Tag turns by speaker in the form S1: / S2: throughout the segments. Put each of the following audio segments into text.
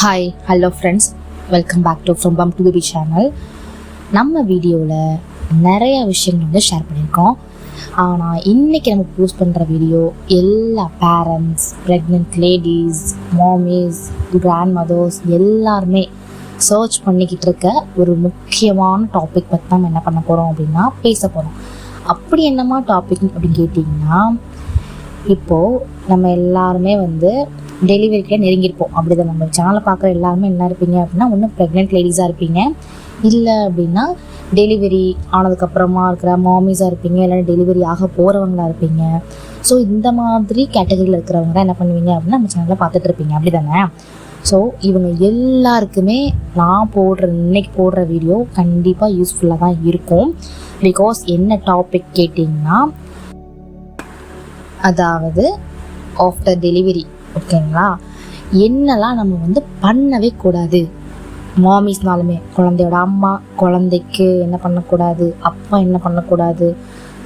S1: Hi hello friends welcome back to from bump to baby channel நம்ம வீடியோவில் நிறைய விஷயங்கள் வந்து ஷேர் பண்ணியிருக்கோம். ஆனால் இன்றைக்கி நம்ம போஸ்ட் பண்ணுற வீடியோ எல்லா parents pregnant ladies mommies grandmothers எல்லாருமே சர்ச் பண்ணிக்கிட்டு இருக்க ஒரு முக்கியமான டாபிக் பற்றி நம்ம என்ன பண்ண போகிறோம் அப்படின்னா பேச போகிறோம் அப்படி என்னமா டாபிக் அப்படின்னு கேட்டிங்கன்னா இப்போது நம்ம எல்லாருமே வந்து டெலிவரிக்கே நெருங்கியிருப்போம். அப்படி தான் நம்ம சேனலை பார்க்குற எல்லாருமே என்ன இருப்பீங்க அப்படின்னா ஒன்று ப்ரெக்னென்ட் லேடிஸாக இருப்பீங்க. இல்லை அப்படின்னா டெலிவரி ஆனதுக்கப்புறமா இருக்கிற மாமிஸாக இருப்பீங்க. இல்லைன்னா டெலிவரி ஆக போகிறவங்களா இருப்பீங்க. ஸோ இந்த மாதிரி கேட்டகரியில் இருக்கிறவங்க தான் என்ன பண்ணுவீங்க அப்படின்னா நம்ம சேனலில் பார்த்துட்டு இருப்பீங்க. அப்படி தானே ஸோ இவங்க எல்லாருக்குமே நான் போடுற இன்னைக்கு போடுற வீடியோ கண்டிப்பாக யூஸ்ஃபுல்லாக தான் இருக்கும். பிகாஸ் என்ன டாபிக் கேட்டிங்கன்னா அதாவது ஆஃப்டர் டெலிவரி ஓகேங்களா? என்னெல்லாம் நம்ம வந்து பண்ணவே கூடாது. மாமிஸ்னாலுமே குழந்தையோட அம்மா குழந்தைக்கு என்ன பண்ணக்கூடாது அப்பா என்ன பண்ணக்கூடாது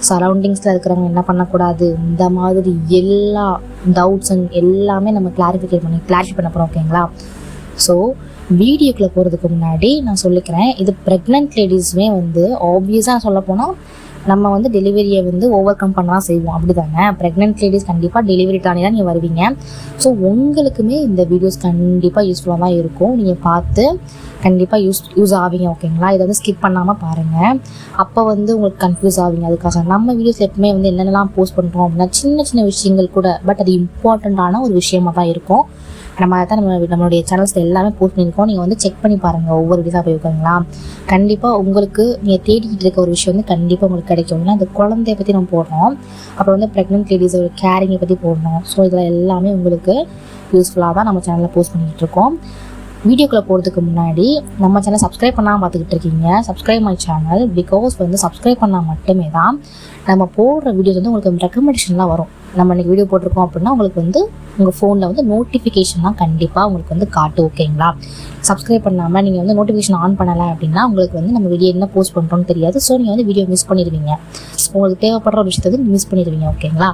S1: சரௌண்டிங்ஸில் இருக்கிறவங்க என்ன பண்ணக்கூடாது இந்த மாதிரி எல்லா டவுட்ஸ் அண்ட் எல்லாமே நம்ம கிளாரிஃபிகே பண்ணி கிளாரிஃபை பண்ண போகிறோம் ஓகேங்களா? ஸோ வீடியோக்குள்ளே போகிறதுக்கு முன்னாடி நான் சொல்லிக்கிறேன் இது ப்ரெக்னென்ட் லேடிஸுமே வந்து ஆப்வியஸாக சொல்ல போனால் நம்ம வந்து டெலிவரியை வந்து ஓவர் கம் பண்ண தான் செய்வோம். அப்படி தானே ப்ரெக்னென்ட் லேடிஸ் கண்டிப்பாக டெலிவரி தானே தான் நீங்கள் வருவீங்க. ஸோ உங்களுக்குமே இந்த வீடியோஸ் கண்டிப்பாக யூஸ்ஃபுல்லாக தான் இருக்கும். நீங்கள் பார்த்து கண்டிப்பாக யூஸ் யூஸ் ஆவீங்க ஓகேங்களா இதை வந்து ஸ்கிப் பண்ணாமல் பாருங்கள் அப்போ வந்து உங்களுக்கு கன்ஃபியூஸ் ஆவீங்க. அதுக்காக நம்ம வீடியோஸ் எப்பவுமே வந்து என்னென்னலாம் போஸ்ட் பண்ணுறோம் அப்படின்னா சின்ன சின்ன விஷயங்கள் கூட பட் அது இம்பார்ட்டண்ட்டான ஒரு விஷயமாக தான் இருக்கும். நம்ம அதை தான் நம்ம நம்மளுடைய சேனல்ஸ் எல்லாமே போஸ்ட் பண்ணியிருக்கோம். நீங்கள் வந்து செக் பண்ணி பாருங்கள் ஒவ்வொரு வீடியோஸாக போய் கண்டிப்பாக உங்களுக்கு நீங்கள் தேடிக்கிட்டு இருக்க ஒரு விஷயம் வந்து கண்டிப்பாக உங்களுக்கு கிடைக்கும். ஏன்னா அந்த குழந்தைய பற்றி நம்ம போடுறோம். அப்புறம் வந்து ப்ரெக்னென்ட் லேடிஸ் ஒரு கேரிங்கை பற்றி போடணும் ஸோ இதில் எல்லாமே உங்களுக்கு யூஸ்ஃபுல்லாக தான் நம்ம சேனலில் போஸ்ட் பண்ணிக்கிட்டு இருக்கோம். வீடியோக்குள்ளே போகிறதுக்கு முன்னாடி நம்ம சேனல் சப்ஸ்கிரைப் பண்ணாமல் பார்த்துக்கிட்டு இருக்கீங்க. சப்ஸ்கிரைப் மை சேனல் பிகாஸ் வந்து சப்ஸ்கிரைப் பண்ணால் மட்டுமே தான் நம்ம போடுற வீடியோஸ் வந்து உங்களுக்கு ரெக்கமெண்டேஷன்லாம் வரும். நம்ம இன்றைக்கி வீடியோ போட்டிருக்கோம் அப்படின்னா உங்களுக்கு வந்து உங்கள் ஃபோனில் வந்து நோட்டிஃபிகேஷன்லாம் கண்டிப்பாக உங்களுக்கு வந்து காட்டு ஓகேங்களா சப்ஸ்கிரைப் பண்ணாமல் நீங்கள் வந்து நோட்டிஃபிகேஷன் ஆன் பண்ணலை அப்படின்னா உங்களுக்கு வந்து நம்ம வீடியோ என்ன போஸ்ட் பண்ணுறோன்னு தெரியாது. ஸோ நீங்கள் வந்து வீடியோ மிஸ் பண்ணிடுவீங்க. உங்களுக்கு தேவைப்படுற ஒரு விஷயத்தை வந்து மிஸ் பண்ணிடுவீங்க ஓகேங்களா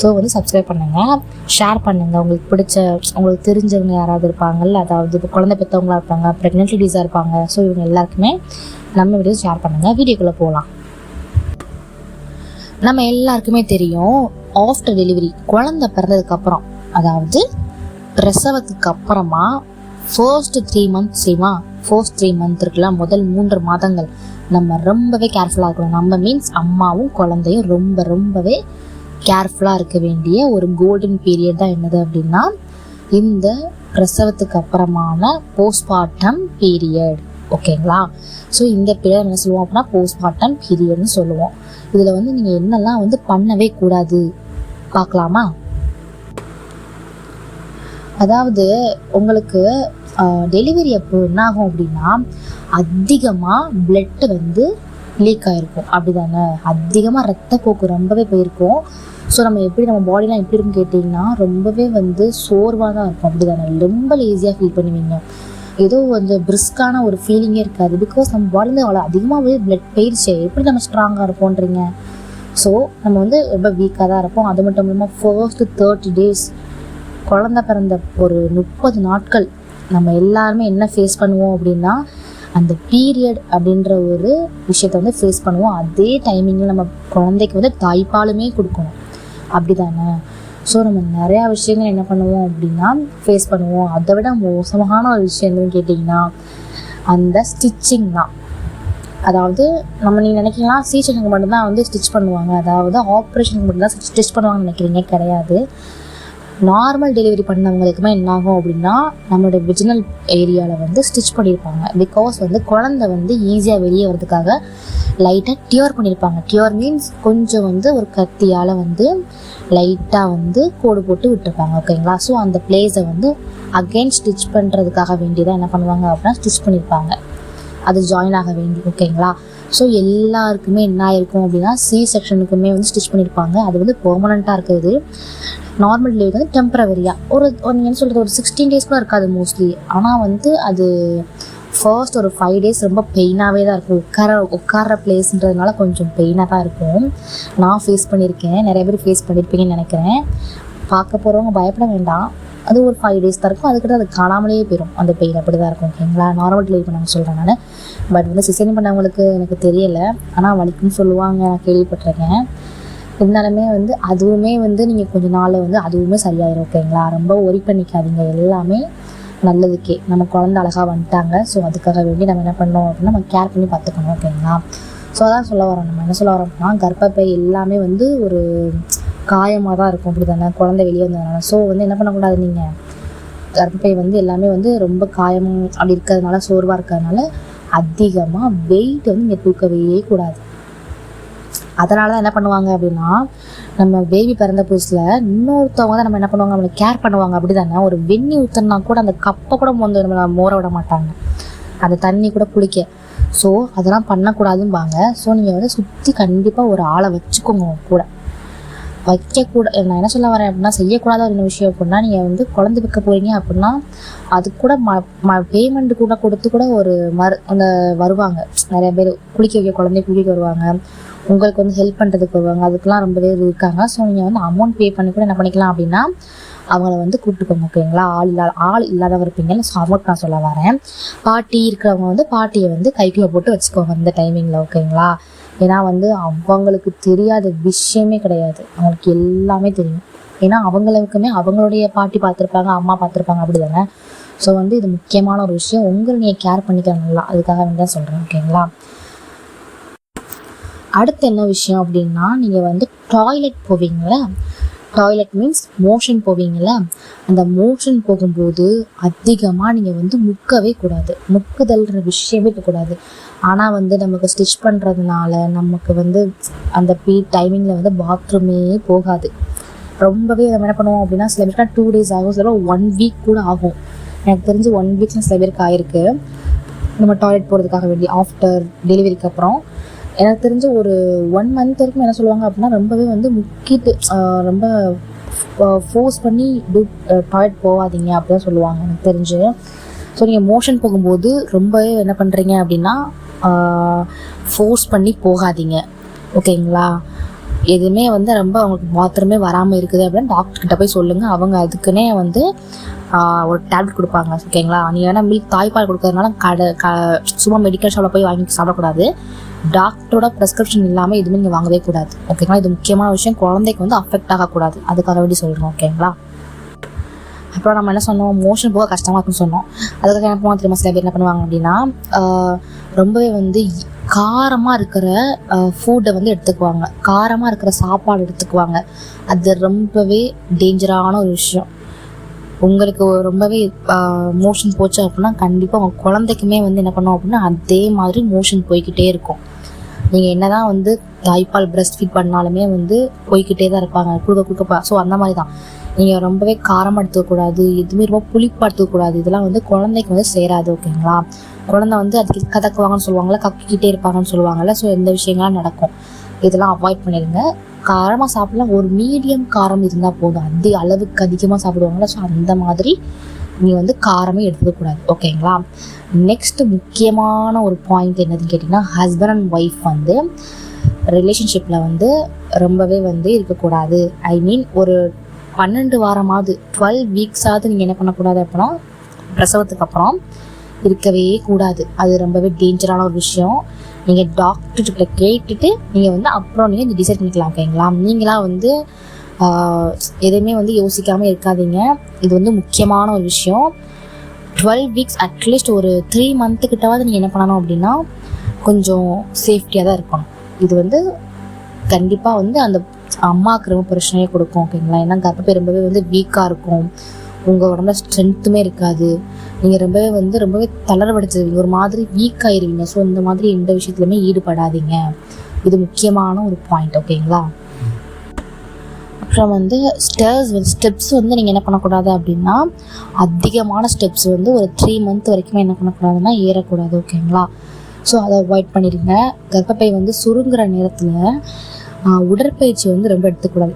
S1: ஸோ வந்து சப்ஸ்கிரைப் பண்ணுங்கள் ஷேர் பண்ணுங்கள் உங்களுக்கு பிடிச்ச உங்களுக்கு தெரிஞ்சவங்க யாராவது இருப்பாங்கல்ல அதாவது இப்போ குழந்தை பெற்றவங்களா இருப்பாங்க ப்ரெக்னென்ட் லேடிஸாக இருப்பாங்க. ஸோ இவங்க எல்லாருக்குமே நம்ம வீடியோ ஷேர் பண்ணுங்கள் வீடியோக்குள்ளே போகலாம் நம்ம எல்லாருக்குமே தெரியும் ஆஃப்டர் டெலிவரி குழந்தை பிறந்ததுக்கப்புறம் அதாவது பிரசவத்துக்கு அப்புறமா ஃபர்ஸ்ட் த்ரீ மந்த் சரிமா ஃபர்ஸ்ட் த்ரீ மந்த் இருக்குல்ல முதல் மூன்று மாதங்கள். நம்ம ரொம்பவே கேர்ஃபுல்லாக இருக்கணும். நம்ம மீன்ஸ் அம்மாவும் குழந்தையும் ரொம்ப ரொம்பவே கேர்ஃபுல்லாக இருக்க வேண்டிய ஒரு கோல்டன் பீரியட் தான் என்னது அப்படின்னா இந்த பிரசவத்துக்கு அப்புறமான போஸ்ட்மார்ட்டம் பீரியட் ஓகேங்களா ஸோ இந்த பீரியட் என்ன சொல்லுவோம் அப்படின்னா போஸ்ட்மார்ட்டம் பீரியட்னு சொல்லுவோம். இதில் வந்து நீங்கள் என்னெல்லாம் வந்து பண்ணவே கூடாது. பார்க்கலாமா? அதாவது உங்களுக்கு டெலிவரி அப்போ என்ன ஆகும் அப்படின்னா அதிகமாக பிளட்டு வந்து லீக் ஆகிருக்கும் அப்படி தானே அதிகமாக ரத்தப்போக்கு ரொம்பவே போயிருக்கும். ஸோ நம்ம எப்படி நம்ம பாடிலாம் எப்படி இருக்குன்னு கேட்டிங்கன்னா ரொம்பவே வந்து சோர்வாக தான் இருக்கும். அப்படி தானே ரொம்ப லேசியாக ஃபீல் பண்ணுவீங்க. ஏதோ கொஞ்சம் பிரிஸ்கான ஒரு ஃபீலிங்கே இருக்காது. பிகாஸ் நம்ம பாடியில் அவ்வளோ அதிகமாகவே பிளட் போயிடுச்சு எப்படி நம்ம ஸ்ட்ராங்காக இருப்போன்றீங்க? ஸோ நம்ம வந்து ரொம்ப வீக்காக தான் இருப்போம். அது மட்டும் இல்லாமல் ஃபர்ஸ்ட்டு தேர்ட்டி டேஸ் குழந்த பிறந்த ஒரு முப்பது நாட்கள் நம்ம எல்லாருமே என்ன ஃபேஸ் பண்ணுவோம் அப்படின்னா அந்த பீரியட் அப்படின்ற ஒரு விஷயத்த வந்து ஃபேஸ் பண்ணுவோம். அதே டைமிங்கில் நம்ம குழந்தைக்கு வந்து தாய்ப்பாலுமே கொடுக்கணும். அப்படி தானே ஸோ நம்ம நிறையா விஷயங்கள் என்ன பண்ணுவோம் அப்படின்னா ஃபேஸ் பண்ணுவோம். அதை விட மோசமான ஒரு விஷயம் என்னன்னு கேட்டிங்கன்னா அந்த ஸ்டிச்சிங் தான். அதாவது நம்ம நீங்கள் நினைக்கலாம் சீச்சனுக்கு மட்டும்தான் வந்து ஸ்டிச் பண்ணுவாங்க. அதாவது ஆப்ரேஷனுக்கு மட்டும்தான் ஸ்டிச் பண்ணுவாங்கன்னு நினைக்கிறீங்க கிடையாது. நார்மல் டெலிவரி பண்ணவங்களுக்குமே என்ன ஆகும் அப்படின்னா நம்மளோட விஜினல் ஏரியாவில் வந்து ஸ்டிச் பண்ணியிருப்பாங்க பிகாஸ் வந்து குழந்தை வந்து ஈஸியாக வெளியே வரதுக்காக லைட்டாக டியூர் பண்ணியிருப்பாங்க டியூர் மீன்ஸ் கொஞ்சம் வந்து ஒரு கத்தியால் வந்து லைட்டாக வந்து கோடு போட்டு விட்டுருப்பாங்க ஓகேங்களா ஸோ அந்த பிளேஸை வந்து அகெயின் ஸ்டிச் பண்ணுறதுக்காக வேண்டியதாக என்ன பண்ணுவாங்க அப்படின்னா ஸ்டிச் பண்ணியிருப்பாங்க அது ஜாயின் ஆக வேண்டும் ஓகேங்களா ஸோ எல்லாருக்குமே என்ன ஆயிருக்கும் அப்படின்னா சி செக்ஷனுக்குமே வந்து ஸ்டிச் பண்ணியிருப்பாங்க அது வந்து பெர்மனண்ட்டாக இருக்கிறது. நார்மல் டெலிவரி வந்து டெம்பரவரியாக ஒரு நீங்கள் என்ன சொல்கிறது ஒரு சிக்ஸ்டீன் டேஸ் கூட இருக்காது மோஸ்ட்லி ஆனால் வந்து அது ஃபர்ஸ்ட் ஒரு ஃபைவ் டேஸ் ரொம்ப பெயினாகவே தான் இருக்கும். உட்கார உட்கார பிளேஸ்ன்றதுனால கொஞ்சம் பெயினாக தான் இருக்கும். நான் ஃபேஸ் பண்ணியிருக்கேன். நிறைய பேர் ஃபேஸ் பண்ணியிருப்பீங்கன்னு நினைக்கிறேன். பார்க்க போகிறவங்க பயப்பட வேண்டாம். அது ஒரு ஃபைவ் டேஸ் தான் இருக்கும். அதுக்கிட்ட அது காணாமலே போயிடும் அந்த பெயின் அப்படி தான் இருக்கும் ஓகேங்களா நார்மல் டெலிவரி பண்ண சொல்கிறேன் நான். பட் வந்து சிசேரியன் பண்ணவங்களுக்கு எனக்கு தெரியலை. ஆனால் வலிக்கும்னு சொல்லுவாங்க. நான் கேள்விப்பட்டிருக்கேன். இருந்தாலுமே வந்து அதுவுமே வந்து நீங்கள் கொஞ்ச நாள் வந்து அதுவுமே சரியாயிடும் ஓகேங்களா ரொம்ப ஒரி பண்ணிக்காதீங்க. எல்லாமே நல்லதுக்கே. நம்ம குழந்தை அழகாக வந்துட்டாங்க. ஸோ அதுக்காக வேண்டி நம்ம என்ன பண்ணோம் அப்படின்னா நம்ம கேர் பண்ணி பார்த்துக்கணும் ஓகேங்களா ஸோ அதான் சொல்ல வரோம். நம்ம என்ன சொல்ல வரோம்னா கர்ப்பப்பை எல்லாமே வந்து ஒரு காயமாக தான் இருக்கும் அப்படி தானே குழந்தை வெளியே வந்ததுனால. ஸோ வந்து என்ன பண்ணக்கூடாது நீங்கள் கர்ப்பப்பை வந்து எல்லாமே வந்து ரொம்ப காயம் அப்படி இருக்கிறதுனால சோர்வாக இருக்கிறதுனால அதிகமாக வெயிட் வந்து நீங்கள் தூக்கவே கூடாது. அதனால தான் என்ன பண்ணுவாங்க அப்படின்னா நம்ம பேபி பிறந்த புதுசில் இன்னொருத்தவங்க தான் நம்ம என்ன பண்ணுவாங்க? நம்மளை கேர் பண்ணுவாங்க அப்படி தானே ஒரு வெண்ணி ஊற்றுனா கூட அந்த கப்பை கூட வந்து நம்மளை மோர விட மாட்டாங்க. அந்த தண்ணி கூட குளிக்க. ஸோ அதெல்லாம் பண்ணக்கூடாதும்பாங்க. ஸோ நீங்கள் வந்து சுற்றி கண்டிப்பாக ஒரு ஆளை வச்சுக்கோங்க கூட. வைக்கக்கூட நான் என்ன சொல்ல வரேன் அப்படின்னா செய்யக்கூடாத ஒரு விஷயம் அப்படின்னா நீங்கள் வந்து குழந்தை வைக்க போறீங்க அப்படின்னா அது கூட ம ம பேமெண்ட் கூட கொடுத்து கூட ஒரு மறு அந்த வருவாங்க. நிறைய பேர் குளிக்க வைக்க குழந்தைய குளிக்க வருவாங்க. உங்களுக்கு வந்து ஹெல்ப் பண்ணுறதுக்கு வருவாங்க. அதுக்கெலாம் ரொம்ப பேர் இருக்காங்க. ஸோ நீங்கள் வந்து அமௌண்ட் பே பண்ணி கூட என்ன பண்ணிக்கலாம் அப்படின்னா அவங்கள வந்து கூப்பிட்டுக்கோங்க ஓகேங்களா ஆள் இல்லாத ஆள் இல்லாதவங்க இருப்பீங்கன்னு ஸோ அமௌண்ட் நான் சொல்ல வரேன். பாட்டி இருக்கிறவங்க வந்து பாட்டியை வந்து கைக்குள்ளே போட்டு வச்சுக்கோங்க இந்த டைமிங்கில் ஓகேங்களா ஏன்னா வந்து அவங்களுக்கு தெரியாத விஷயமே கிடையாது. அவங்களுக்கு எல்லாமே தெரியும். ஏன்னா அவங்களுக்குமே அவங்களுடைய பாட்டி பார்த்துருப்பாங்க அம்மா பார்த்துருப்பாங்க அப்படி தானே ஸோ வந்து இது முக்கியமான ஒரு விஷயம். உங்களை நீங்கள் கேர் பண்ணிக்க நல்லா அதுக்காக வேண்டி தான் சொல்கிறேன் ஓகேங்களா அடுத்து என்ன விஷயம் அப்படின்னா நீங்கள் வந்து டாய்லெட் போவீங்களா டாய்லெட் மீன்ஸ் மோஷன் போவீங்கள அந்த மோஷன் போகும்போது அதிகமாக நீங்கள் வந்து முக்கவே கூடாது. முக்குதல்ன்ற விஷயமே இருக்கக்கூடாது ஆனால் வந்து நமக்கு ஸ்டிச் பண்ணுறதுனால நமக்கு வந்து அந்த பீ டைமிங்கில் வந்து பாத்ரூமே போகாது. ரொம்பவே நம்ம என்ன பண்ணுவோம் அப்படின்னா சில பேருக்கு டூ டேஸ் ஆகும் சில பேர் ஒன் வீக் கூட ஆகும். எனக்கு தெரிஞ்சு ஒன் வீக்கில் சில பேருக்கு ஆயிருக்கு. நம்ம டாய்லெட் போகிறதுக்காக வேண்டி ஆஃப்டர் டெலிவரிக்கு அப்புறம். எனக்கு தெரிஞ்ச ஒரு ஒன் மந்த் வரைக்கும் என்ன சொல்லுவாங்க அப்படின்னா ரொம்பவே வந்து முக்கிட்டு ரொம்ப ஃபோர்ஸ் பண்ணி டூ டாய்லெட் போகாதீங்க அப்படிதான் சொல்லுவாங்க எனக்கு தெரிஞ்சு. ஸோ நீங்கள் மோஷன் போகும்போது ரொம்பவே என்ன பண்ணுறீங்க அப்படின்னா ஃபோர்ஸ் பண்ணி போகாதீங்க. ஓகேங்களா எதுவுமே வந்து ரொம்ப அவங்களுக்கு பாத்ரூமே வராமல் இருக்குது அப்படின்னு டாக்டர்கிட்ட போய் சொல்லுங்கள் அவங்க அதுக்குன்னே வந்து ஒரு டேப்லெட் கொடுப்பாங்க. ஓகேங்களா நீங்கள் வேணால் மில்க் தாய்ப்பால் கொடுக்கறதுனால கடை க சும்மா மெடிக்கல் ஷாப்பில் போய் வாங்கி சாப்பிடக்கூடாது. டாக்டரோட ப்ரெஸ்கிரிப்ஷன் இல்லாமல் எதுவுமே நீங்கள் வாங்கவே கூடாது. ஓகேங்களா இது முக்கியமான விஷயம். குழந்தைக்கு வந்து அஃபெக்ட் ஆகக்கூடாது. அதுக்காக வேண்டி சொல்கிறோம் ஓகேங்களா அப்புறம் நம்ம என்ன சொன்னோம்? மோஷன் போக கஷ்டமாக இருக்குன்னு சொன்னோம். அதுக்காக என்ன பண்ணுவோம் திரும்ப சில பேர் என்ன பண்ணுவாங்க அப்படின்னா ரொம்பவே வந்து காரமாக இருக்கிற ஃபுட்டை வந்து எடுத்துக்குவாங்க. காரமாக இருக்கிற சாப்பாடு எடுத்துக்குவாங்க. அது ரொம்பவே டேஞ்சரான ஒரு விஷயம். உங்களுக்கு ரொம்பவே மோஷன் போச்சு அப்படின்னா கண்டிப்பாக உங்கள் குழந்தைக்குமே வந்து என்ன பண்ணுவோம் அப்படின்னா அதே மாதிரி மோஷன் போய்க்கிட்டே இருக்கும். நீங்கள் என்னதான் வந்து தாய்ப்பால் பிரஸ்ட் ஃபீட் பண்ணாலுமே வந்து போய்க்கிட்டே தான் இருப்பாங்க. கொடுக்க கொடுக்க ஸோ அந்த மாதிரி தான் நீங்கள் ரொம்பவே காரமாக எடுத்துக்கூடாது எதுவுமே ரொம்ப புளிப்பாக எடுத்துக்கூடாது இதெல்லாம் வந்து குழந்தைக்கு வந்து சேராது ஓகேங்களா? குழந்தை வந்து அதுக்கு கதக்குவாங்கன்னு சொல்லுவாங்கல்ல கக்கிக்கிட்டே இருப்பாங்கன்னு சொல்லுவாங்கல்ல ஸோ இந்த விஷயங்கள்லாம் நடக்கும். இதெல்லாம் அவாய்ட் பண்ணிடுங்க. காரமாக சாப்பிடலாம். ஒரு மீடியம் காரம் இருந்தால் போதும். அந்த அளவுக்கு அதிகமாக சாப்பிடுவாங்கல்ல ஸோ அந்த மாதிரி நீ வந்து காரமே எடுத்துக்கக்கூடாது ஓகேங்களா? நெக்ஸ்ட் முக்கியமான ஒரு பாயிண்ட் என்னதுன்னு கேட்டிங்கன்னா ஹஸ்பண்ட் அண்ட் ஒய்ஃப் வந்து ரிலேஷன்ஷிப்பில் வந்து ரொம்பவே வந்து இருக்கக்கூடாது ஐ மீன் ஒரு பன்னெண்டு வாரமாவது டுவெல் வீக்ஸாவது நீங்கள் என்ன பண்ணக்கூடாது அப்படின்னா பிரசவத்துக்கு அப்புறம் இருக்கவே கூடாது. அது ரொம்பவே டேஞ்சரான ஒரு விஷயம். நீங்கள் டாக்டர்கிட்ட கேட்டுட்டு நீங்கள் வந்து அப்புறம் நீங்கள் டிசைட் பண்ணிக்கலாம் ஓகேங்களா? நீங்களாக வந்து எதுவுமே வந்து யோசிக்காமல் இருக்காதீங்க. இது வந்து முக்கியமான ஒரு விஷயம். டுவெல் வீக்ஸ் அட்லீஸ்ட் ஒரு த்ரீ மந்த்துக்கிட்டாவது நீங்கள் என்ன பண்ணணும் அப்படின்னா கொஞ்சம் சேஃப்டியாக தான் இருக்கணும். இது வந்து கண்டிப்பாக வந்து அந்த அம்மாவுக்கு ரொம்ப பிரச்சனையே கொடுக்கும் ஓகேங்களா? ஏன்னா கர்ப்பப்பை ரொம்பவே வந்து வீக்காக இருக்கும். உங்கள் உடம்புல ஸ்ட்ரென்த்துமே இருக்காது. நீங்கள் ரொம்பவே வந்து ரொம்பவே தளர்வடைச்சிருவீங்க ஒரு மாதிரி வீக் ஆயிருவீங்க. ஸோ இந்த மாதிரி எந்த விஷயத்துலையுமே ஈடுபடாதீங்க. இது முக்கியமான ஒரு பாயிண்ட் ஓகேங்களா? அப்புறம் வந்து ஸ்டேர்ஸ் வந்து ஸ்டெப்ஸ் வந்து நீங்கள் என்ன பண்ணக்கூடாது அப்படின்னா அதிகமான ஸ்டெப்ஸ் வந்து ஒரு த்ரீ மந்த் வரைக்குமே என்ன பண்ணக்கூடாதுன்னா ஏறக்கூடாது ஓகேங்களா ஸோ அதை அவாய்ட் பண்ணிடுங்க. கர்ப்பப்பை வந்து சுருங்குற நேரத்தில் உடற்பயிற்சி வந்து ரொம்ப எடுத்துக்கூடாது.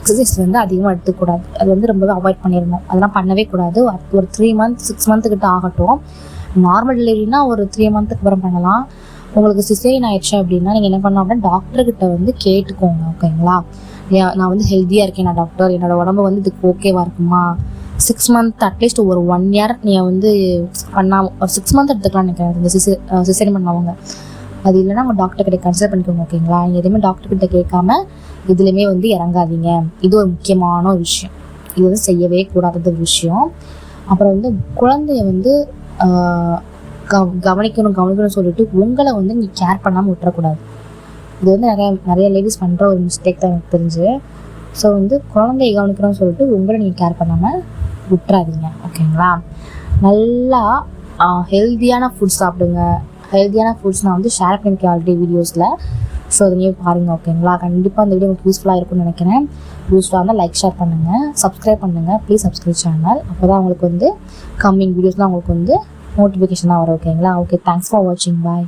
S1: எக்ஸசைஸ் வந்து அதிகமாக எடுத்துக்கூடாது. அது வந்து ரொம்பவே அவாய்ட் பண்ணிடணும். அதெல்லாம் பண்ணவே கூடாது. ஒரு த்ரீ மந்த் சிக்ஸ் மந்த்துக்கிட்ட ஆகட்டும். நார்மல் டெலிவரினா ஒரு த்ரீ மந்த்துக்கு அப்புறம் பண்ணலாம். உங்களுக்கு சிசேரியன் ஆயிடுச்சு அப்படின்னா நீங்கள் என்ன பண்ணலாம் அப்படின்னா டாக்டர்கிட்ட வந்து கேட்டுக்கோங்க ஓகேங்களா நான் வந்து ஹெல்த்தியாக இருக்கேன் நான் டாக்டர் என்னோட உடம்பு வந்து இதுக்கு ஓகேவா இருக்குமா? சிக்ஸ் மந்த் அட்லீஸ்ட் ஒரு ஒன் இயர் நீ வந்து பண்ணாம ஒரு சிக்ஸ் மந்த் எடுத்துக்கலாம் நினைக்கிறேன். இந்த சிசு சிசரி பண்ணவங்க. அது இல்லைன்னா உங்கள் டாக்டர் கிட்ட கன்சல்ட் பண்ணிக்கோங்க ஓகேங்களா நீங்கள் எதுவுமே டாக்டர் கிட்ட கேட்காம இதுலேயுமே வந்து இறங்காதீங்க. இது ஒரு முக்கியமான ஒரு விஷயம். இது வந்து செய்யவே கூடாதது ஒரு விஷயம். அப்புறம் வந்து குழந்தைய வந்து கவனிக்கணும் கவனிக்கணும்னு சொல்லிட்டு உங்களை வந்து நீங்கள் கேர் பண்ணாமல் விட்டுறக்கூடாது. இது வந்து நிறைய நிறைய லேடிஸ் பண்ணுற ஒரு மிஸ்டேக் தான் எனக்கு தெரிஞ்சு. ஸோ வந்து குழந்தைய கவனிக்கணும்னு சொல்லிட்டு உங்களை நீங்கள் கேர் பண்ணாமல் விட்டுறாதீங்க. ஓகேங்களா நல்லா ஹெல்த்தியான ஃபுட் சாப்பிடுங்க. ஹெல்த்தியான ஃபுட்ஸ் நான் வந்து ஷேர் பண்ணியிருக்கேன் ஆல்ரெடி வீடியோஸில் ஸோ அதையும் பாருங்கள் ஓகேங்களா கண்டிப்பாக அந்த வீடியோ உங்களுக்கு யூஸ்ஃபுல்லாக இருக்கும்னு நினைக்கிறேன். யூஸ்ஃபுல்லாக இருந்தால் லைக் ஷேர் பண்ணுங்கள் சப்ஸ்கிரைப் பண்ணுங்கள் ப்ளீஸ் சப்ஸ்கிரைப் சேனல் அப்போ தான் உங்களுக்கு வந்து கம்மிங் வீடியோஸ்லாம் உங்களுக்கு வந்து நோட்டிஃபிகேஷனாக வரும் ஓகேங்களா ஓகே தேங்க்ஸ் ஃபார் வாட்சிங் பாய்